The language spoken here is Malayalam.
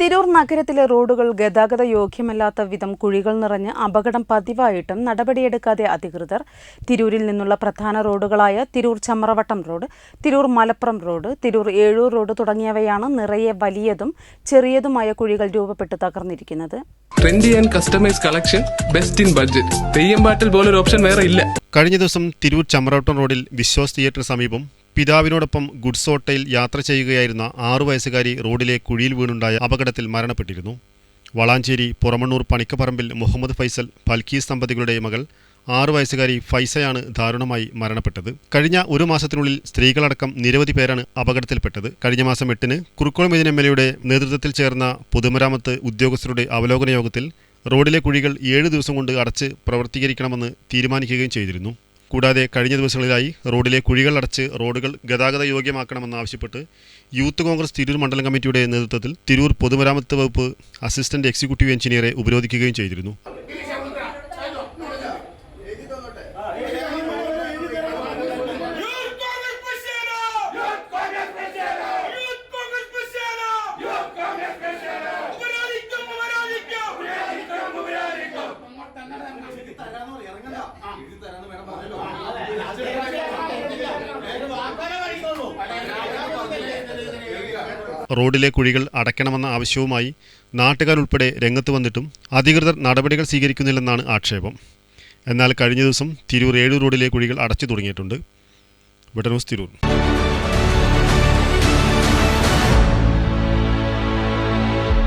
Tirur നഗരത്തിലെ റോഡുകൾ ഗതാഗത യോഗ്യമല്ലാത്ത വിധം കുഴികൾ നിറഞ്ഞ് അപകടം പതിവായിട്ടും നടപടിയെടുക്കാതെ അധികൃതർ തിരൂരിൽ നിന്നുള്ള പ്രധാന റോഡുകളായ Tirur Chamravattam road Tirur Malappuram road Tirur Ezhur road തുടങ്ങിയവയാണ് നിറയെ വലിയതും ചെറിയതുമായ കുഴികൾ രൂപപ്പെട്ട് തകർന്നിരിക്കുന്നത്. Trendy and customise collection best in budget Theyyam പാട്ടിൽ പോലൊരു ഓപ്ഷൻ വേറെ ഇല്ല. കഴിഞ്ഞ ദിവസം തിരൂർ ചമ്രവട്ടം റോഡിൽ വിശ്വാസ് തിയേറ്റർ സമീപം പിതാവിനോടൊപ്പം ഗുഡ്സ് യാത്ര ചെയ്യുകയായിരുന്ന ആറു വയസ്സുകാരി റോഡിലെ കുഴിയിൽ വീണുണ്ടായ അപകടത്തിൽ മരണപ്പെട്ടിരുന്നു. വളാഞ്ചേരി പുറമണ്ണൂർ പണിക്കപ്പറമ്പിൽ മുഹമ്മദ് ഫൈസൽ പൽക്കീസ് ദമ്പതികളുടെ മകൾ ആറു വയസ്സുകാരി ഫൈസയാണ് ദാരുണമായി മരണപ്പെട്ടത്. കഴിഞ്ഞ ഒരു മാസത്തിനുള്ളിൽ സ്ത്രീകളടക്കം നിരവധി പേരാണ് അപകടത്തിൽപ്പെട്ടത്. കഴിഞ്ഞ മാസം എട്ടിന് കുറുക്കോളം എം എൽ എയുടെ നേതൃത്വത്തിൽ ചേർന്ന പൊതുമരാമത്ത് ഉദ്യോഗസ്ഥരുടെ അവലോകന യോഗത്തിൽ റോഡിലെ കുഴികൾ ഏഴ് ദിവസം കൊണ്ട് അടച്ച് പ്രവർത്തീകരിക്കണമെന്ന് തീരുമാനിക്കുകയും ചെയ്തിരുന്നു. കൂടാതെ കഴിഞ്ഞ ദിവസങ്ങളിലായി റോഡിലെ കുഴികൾ അടച്ച് റോഡുകൾ ഗതാഗത യോഗ്യമാക്കണമെന്നാവശ്യപ്പെട്ട് യൂത്ത് കോൺഗ്രസ് തിരൂർ മണ്ഡലം കമ്മിറ്റിയുടെ നേതൃത്വത്തിൽ തിരൂർ പൊതുമരാമത്ത് വകുപ്പ് അസിസ്റ്റന്റ് എക്സിക്യൂട്ടീവ് എഞ്ചിനീയറെ ഉപരോധിക്കുകയും ചെയ്തിരുന്നു. ഉപരാധിക്കും റോഡിലെ കുഴികൾ അടയ്ക്കണമെന്ന ആവശ്യവുമായി നാട്ടുകാരുൾപ്പെടെ രംഗത്ത് വന്നിട്ടും അധികൃതർ നടപടികൾ സ്വീകരിക്കുന്നില്ലെന്നാണ് ആക്ഷേപം എന്നാൽ കഴിഞ്ഞ ദിവസം തിരൂർ ഏഴൂർ റോഡിലെ കുഴികൾ അടച്ചു തുടങ്ങിയിട്ടുണ്ട് വിടനൂസ് തിരൂർ